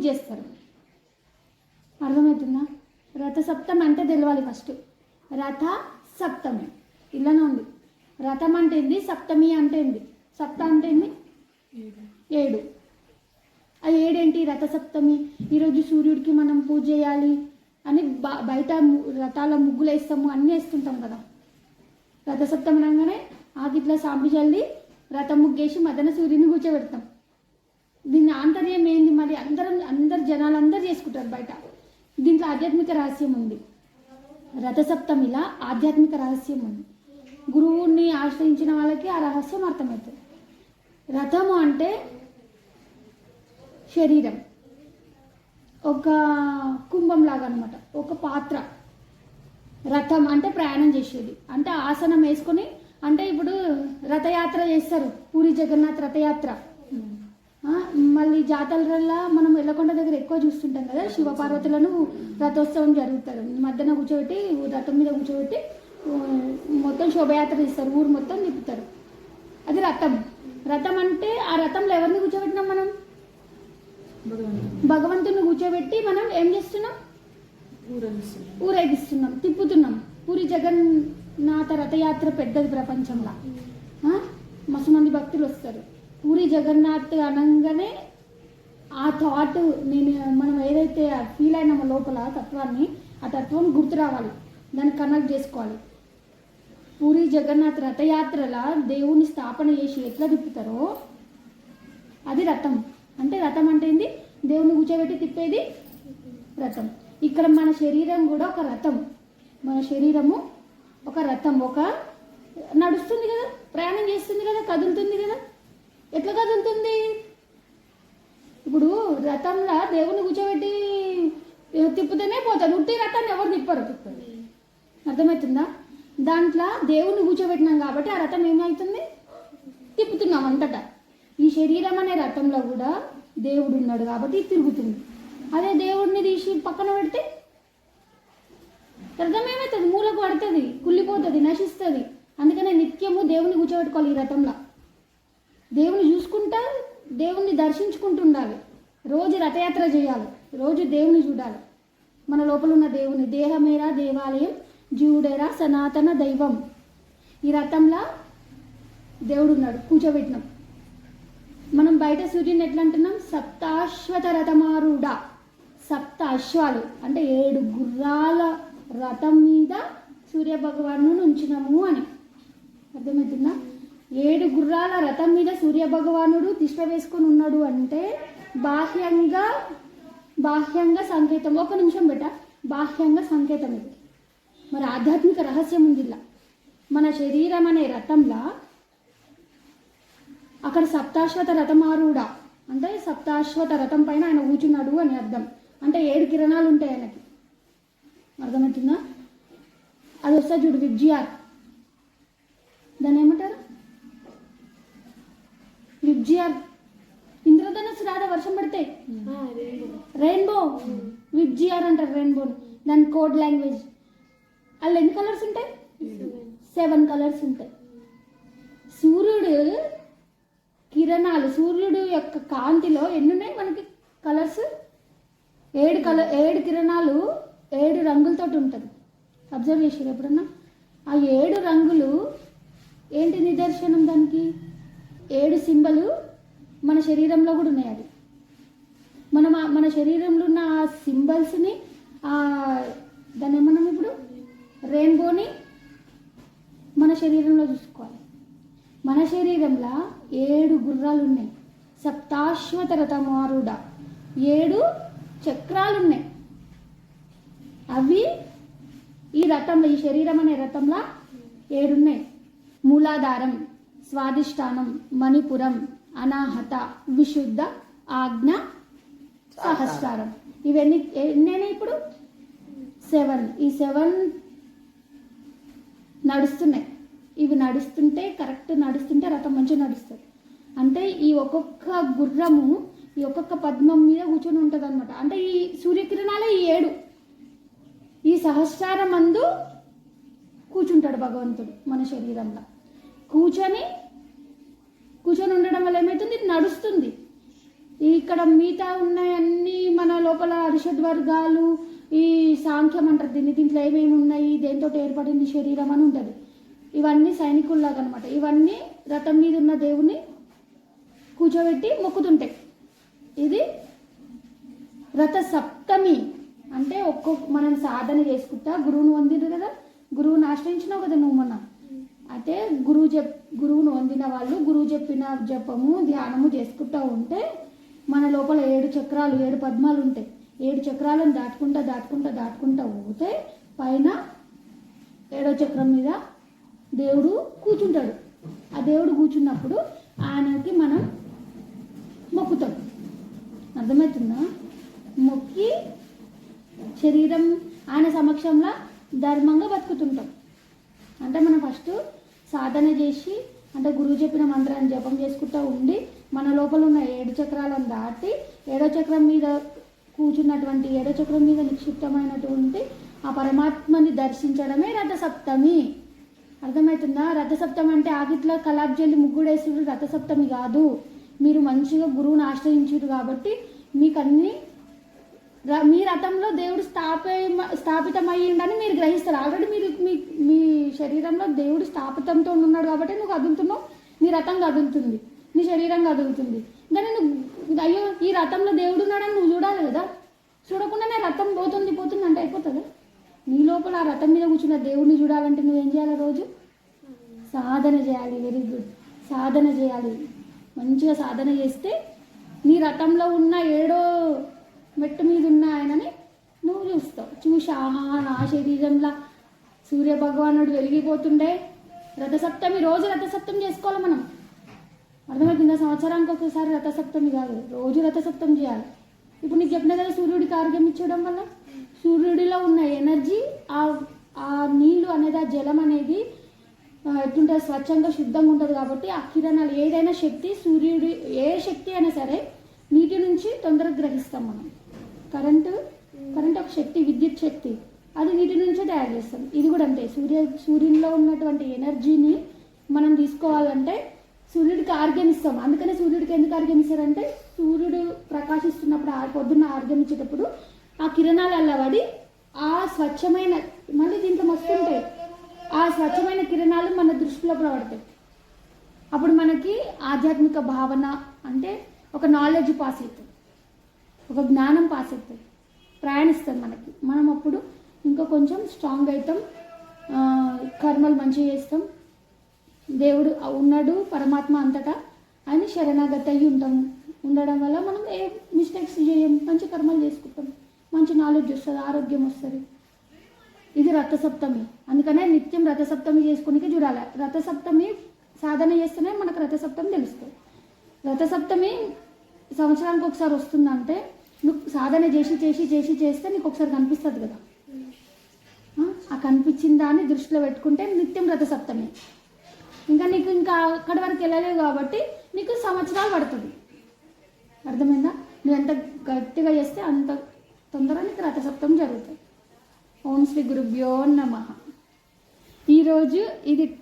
పూజ చేస్తారు. అర్థమవుతుందా? రథ సప్తమి అంటే తెలవాలి ఫస్ట్ రథ సప్తమి ఇలానే ఉంది. రథం అంటే ఏంది? సప్తమి అంటే ఏంది? సప్త అంటే ఏంది? ఏడు. ఆ ఏడేంటి రథ సప్తమి ఈరోజు సూర్యుడికి మనం పూజ చేయాలి అని బ- బయట రథాల ముగ్గులు వేస్తాము అన్నీ వేస్తుంటాం కదా. రథ సప్తమి అనగానే ఆకిట్ల సాంబి చల్లి రథం ముగ్గేసి మదన సూర్యుని కూర్చోబెడతాం. దీని ఆంతర్యం ఏంది మరి? అందరం జనాలు అందరూ చేసుకుంటారు బయట. దీంట్లో ఆధ్యాత్మిక రహస్యం ఉంది. రథసప్తమిలా ఆధ్యాత్మిక రహస్యం ఉంది. గురువుని ఆశ్రయించిన వాళ్ళకి ఆ రహస్యం అర్థమవుతుంది. రథము అంటే శరీరం. ఒక కుంభం లాగా అనమాట ఒక పాత్ర. రథం అంటే ప్రయాణం చేసేది. అంటే ఆసనం వేసుకొని అంటే ఇప్పుడు రథయాత్ర చేస్తారు. పూరి జగన్నాథ్ రథయాత్ర. మళ్ళీ జాతరల మనం ఎల్లకొండ దగ్గర ఎక్కువ చూస్తుంటాం కదా శివపార్వతులను రథోత్సవం జరుగుతారు మధ్యన కూర్చోబెట్టి రథం మీద కూర్చోబెట్టి మొత్తం శోభయాత్ర ఇస్తారు ఊరు మొత్తం తిప్పుతారు. అది రథం. రథం అంటే ఆ రథంలో ఎవరిని కూర్చోబెట్టినాం మనం? భగవంతుని కూర్చోబెట్టి మనం ఏం చేస్తున్నాం? ఊరేగిస్తున్నాం తిప్పుతున్నాం. పూరి జగన్నాథ రథయాత్ర పెద్దది ప్రపంచంలో. మస్తు మంది భక్తులు వస్తారు. పూరి జగన్నాథ్ అనగానే ఆ థాట్ నేను మనం ఏదైతే ఫీల్ అయినామో లోపల తత్వాన్ని ఆ తత్వం గుర్తు రావాలి. దాన్ని కనెక్ట్ చేసుకోవాలి. పూరి జగన్నాథ్ రథయాత్రల దేవుని స్థాపన చేసి ఎట్లా తిప్పుతారో అది రథం. అంటే రథం అంటే ఏంది? దేవుని కూర్చోబెట్టి తిప్పేది రథం. ఇక్కడ మన శరీరం కూడా ఒక రథం. మన శరీరము ఒక రథం. ఒక నడుస్తుంది కదా ప్రయాణం చేస్తుంది కదా కదులుతుంది కదా. ఎట్లా కదులుతుంది? ఇప్పుడు రథంలో దేవుని కూర్చోబెట్టి తిప్పుతూనే పోతుంది ఉట్టి రథాన్ని ఎవరు తిప్పరు? అర్థమవుతుందా? దాంట్లో దేవుని కూర్చోబెట్టినాం కాబట్టి ఆ రథం ఏమవుతుంది తిప్పుతున్నాం అంతటా. ఈ శరీరం అనే రథంలో కూడా దేవుడు ఉన్నాడు కాబట్టి తిరుగుతుంది. అదే దేవుడిని తీసి పక్కన పెడితే రథం ఏమవుతుంది మూలకు పడుతుంది కుళ్ళిపోతుంది నశిస్తుంది. అందుకనే నిత్యము దేవుని కూర్చోబెట్టుకోవాలి ఈ రథంలో. దేవుని చూసుకుంటా దేవుణ్ణి దర్శించుకుంటూ ఉండాలి రోజు రథయాత్ర చేయాలి. రోజు దేవుని చూడాలి. మన లోపల ఉన్న దేవుని దేహమేరా దేవాలయం జీవుడేరా సనాతన దైవం. ఈ రథంలో దేవుడు ఉన్నాడు కూర్చోబెట్టినాం. మనం బయట సూర్యుని ఎట్లా అంటున్నాం? సప్తాశ్వత రథమారుడ సప్త అశ్వాలు అంటే ఏడు గుర్రాల రథం మీద సూర్య భగవాను ఉంచినాము అని. అర్థమవుతుందా? ఏడు గుర్రాల రథం మీద సూర్య భగవానుడు తిష్ట వేసుకొని ఉన్నాడు అంటే బాహ్యంగా బాహ్యంగా సంకేతం. ఒక నిమిషం బెట. బాహ్యంగా సంకేతం ఇది. మరి ఆధ్యాత్మిక రహస్యం ఉంది ఇలా మన శరీరం అనే రథంలా అక్కడ సప్తాశ్వత రథమారుడ. అంటే సప్తాశ్వత రథం పైన ఆయన కూర్చున్నాడు అని అర్థం. అంటే ఏడు కిరణాలు ఉంటాయి ఆయనకి. అర్థమవుతుందా? అది వస్తా చూడు విబ్జిఆర్ దాన్ని ఏమంటారు? విబ్జిఆర్ ఇంద్రధనుసు రాదా వర్షం పడితే? రెయిన్బో విబ్జిఆర్ అంటారు రెయిన్బో దాని కోడ్ లాంగ్వేజ్ అందులో ఎన్ని కలర్స్ ఉంటాయి? సెవెన్ కలర్స్ ఉంటాయి. సూర్యుడు కిరణాలు సూర్యుడు యొక్క కాంతిలో ఎన్ని ఉన్నాయి మనకి కలర్స్ ఏడు కలర్ ఏడు కిరణాలు ఏడు రంగులతో ఉంటుంది. అబ్జర్వ్ చేసారు ఎప్పుడన్నా? ఆ ఏడు రంగులు ఏంటి నిదర్శనం దానికి? ఏడు సింబలు మన శరీరంలో కూడా ఉన్నాయి అది మనం మన శరీరంలో ఉన్న ఆ సింబల్స్ని దాన్ని ఏమన్నాం ఇప్పుడు? రెయిన్బోని మన శరీరంలో చూసుకోవాలి. మన శరీరంలో ఏడు గుర్రాలు ఉన్నాయి. సప్తాశ్వత రథమారుడ ఏడు చక్రాలు ఉన్నాయి. అవి ఈ రథంలో ఈ శరీరం అనే రథంలో ఏడున్నాయి. మూలాధారం. స్వాధిష్టానం మణిపురం అనాహత విశుద్ధ ఆజ్ఞ సహస్రారం. ఇవన్నీ ఎన్నైనా ఇప్పుడు? సెవెన్. ఈ సెవెన్ నడుస్తున్నాయి. ఇవి నడుస్తుంటే కరెక్ట్ నడుస్తుంటే రథం మంచిగా నడుస్తుంది. అంటే ఈ ఒక్కొక్క గుర్రము ఈ ఒక్కొక్క పద్మం మీద కూర్చొని ఉంటుంది అనమాట అంటే ఈ సూర్యకిరణాలే ఈ ఏడు. ఈ సహస్రారం అందు కూర్చుంటాడు భగవంతుడు మన శరీరంలో. కూర్చొని కూర్చొని ఉండడం వల్ల ఏమవుతుంది ఇది నడుస్తుంది. ఇక్కడ మిగతా ఉన్నాయన్నీ మన లోపల అరిషడ్ వర్గాలు ఈ సాంఖ్యం అంటారు దీన్ని. దీంట్లో ఏమేమి ఉన్నాయి? దేంతో ఏర్పడింది శరీరం అని ఉంటుంది. ఇవన్నీ సైనికుల్లాగా అనమాట ఇవన్నీ రథం మీద ఉన్న దేవుని కూర్చోబెట్టి మొక్కుతుంటాయి. ఇది రథ సప్తమి అంటే ఒక్కొక్క మనం సాధన చేసుకుంటా గురువును వందిండ్రు కదా? గురువుని ఆశ్రయించినావు కదా నువ్వు మొన్న? అయితే గురువు చెప్ గురువును వందిన వాళ్ళు గురువు చెప్పిన జపము ధ్యానము చేసుకుంటూ ఉంటే మన లోపల ఏడు చక్రాలు ఏడు పద్మాలు ఉంటాయి. ఏడు చక్రాలను దాటుకుంటా దాటుకుంటా దాటుకుంటా పోతే పైన ఏడో చక్రం మీద దేవుడు కూర్చుంటాడు. ఆ దేవుడు కూర్చున్నప్పుడు ఆయనకి మనం మొక్కుతాం. అర్థమవుతుందా? మొక్కి శరీరం ఆయన సమక్షంలో ధర్మంగా బతుకుతుంటాం. అంటే మనం ఫస్ట్ సాధన చేసి అంటే గురువు చెప్పిన మంత్రాన్ని జపం చేసుకుంటూ ఉండి మన లోపల ఉన్న ఏడు చక్రాలను దాటి ఏడో చక్రం మీద కూర్చున్నటువంటి ఏడో చక్రం మీద నిక్షిప్తమైనటువంటి ఆ పరమాత్మని దర్శించడమే రథసప్తమి. అర్థమవుతుందా? రథసప్తమి అంటే ఆగిట్లో కలాబ్జల్లి ముగ్గుడేసుడు రథసప్తమి కాదు. మీరు మంచిగా గురువుని ఆశ్రయించారు కాబట్టి మీకు అన్నీ మీ రథంలో దేవుడు స్థాపి స్థాపితమయ్యిండని మీరు గ్రహిస్తారు. ఆల్రెడీ మీరు మీ మీ శరీరంలో దేవుడు స్థాపితంతో ఉన్నాడు కాబట్టి నువ్వు కదులుతున్నావు నీ రథం కదులుతుంది. నీ శరీరం కదులుతుంది. కానీ నువ్వు అయ్యో ఈ రథంలో దేవుడు ఉన్నాడని నువ్వు చూడాలి కదా. చూడకుండానే రథం పోతుంది పోతుంది అంటే అయిపోతుంది? నీ లోపల ఆ రథం మీద కూర్చున్న దేవుడిని చూడాలంటే నువ్వేం చేయాలి రోజు? సాధన చేయాలి. వెరీ గుడ్ సాధన చేయాలి. మంచిగా సాధన చేస్తే నీ రథంలో ఉన్న ఏ మెట్టు మీద ఉన్న ఆయనని నువ్వు చూస్తావు. చూసి ఆహా నా శరీరంలో సూర్య భగవానుడు వెలిగిపోతుండే. రథసప్తమి రోజు రథసప్తమి చేసుకోవాలి మనం. అర్థమవుతుందా సంవత్సరానికి ఒకసారి రథసప్తమి కాదు రోజు రథసప్తమి చేయాలి. ఇప్పుడు నీకు చెప్పిన కదా సూర్యుడికి ఆరోగ్యం ఇచ్చడం వల్ల? సూర్యుడిలో ఉన్న ఎనర్జీ ఆ ఆ నీళ్ళు అనేది ఆ జలం అనేది ఆ, ఎట్లుంటుంది? స్వచ్ఛంగా శుద్ధంగా ఉంటుంది కాబట్టి ఆ కిరణాలు ఏదైనా శక్తి సూర్యుడి ఏ శక్తి అయినా సరే నీటి నుంచి తొందరగా గ్రహిస్తాం మనం. కరెంటు కరెంట్ ఒక శక్తి విద్యుత్ శక్తి. అది నీటి నుంచే తయారు చేస్తాం. ఇది కూడా అంతే. సూర్య సూర్యునిలో ఉన్నటువంటి ఎనర్జీని మనం తీసుకోవాలంటే సూర్యుడికి ఆర్గ్యం ఇస్తాం. అందుకనే సూర్యుడికి ఎందుకు ఆర్గ్యం ఇస్తారంటే సూర్యుడు ప్రకాశిస్తున్నప్పుడు ఆ పొద్దున్న ఆర్గ్యం ఇచ్చేటప్పుడు ఆ కిరణాలు అల్లబడి ఆ స్వచ్ఛమైన మళ్ళీ దీంట్లో మస్తు ఉంటాయి. ఆ స్వచ్ఛమైన కిరణాలు మన దృష్టిలో పడతాయి. అప్పుడు మనకి ఆధ్యాత్మిక భావన అంటే ఒక నాలెడ్జ్ పాస్ అవుతుంది. ఒక జ్ఞానం పాస్ అవుతుంది ప్రయాణిస్తుంది మనకి. మనం అప్పుడు ఇంకా కొంచెం స్ట్రాంగ్ అవుతాం. కర్మలు మంచిగా చేస్తాం. దేవుడు ఉన్నాడు పరమాత్మ అంతటా అని శరణాగతి అయ్యి ఉంటాం. ఉండడం వల్ల మనం ఏ మిస్టేక్స్ చేయం మంచి కర్మలు చేసుకుంటాం. మంచి నాలెడ్జ్ వస్తుంది ఆరోగ్యం వస్తుంది. ఇది రథసప్తమి. అందుకనే నిత్యం రథసప్తమి చేసుకునికి చూడాలి. రథసప్తమి సాధన చేస్తేనే మనకు రథసప్తమి తెలుస్తుంది. రథసప్తమి సంవత్సరానికి ఒకసారి వస్తుందంటే నువ్వు సాధన చేసి చేసి చేసి చేస్తే నీకు ఒకసారి కనిపిస్తుంది కదా. ఆ, కనిపించిన దాన్ని దృష్టిలో పెట్టుకుంటే నిత్యం రథసప్తమి. ఇంకా నీకు ఇంకా అక్కడి వరకు వెళ్ళలేవు కాబట్టి నీకు సంవత్సరాలు పడుతుంది. అర్థమైందా? నువ్వు ఎంత గట్టిగా చేస్తే అంత తొందరగా నీకు రథసప్తం జరుగుతుంది. ఓం శ్రీ గురుభ్యో నమ. ఈరోజు ఇది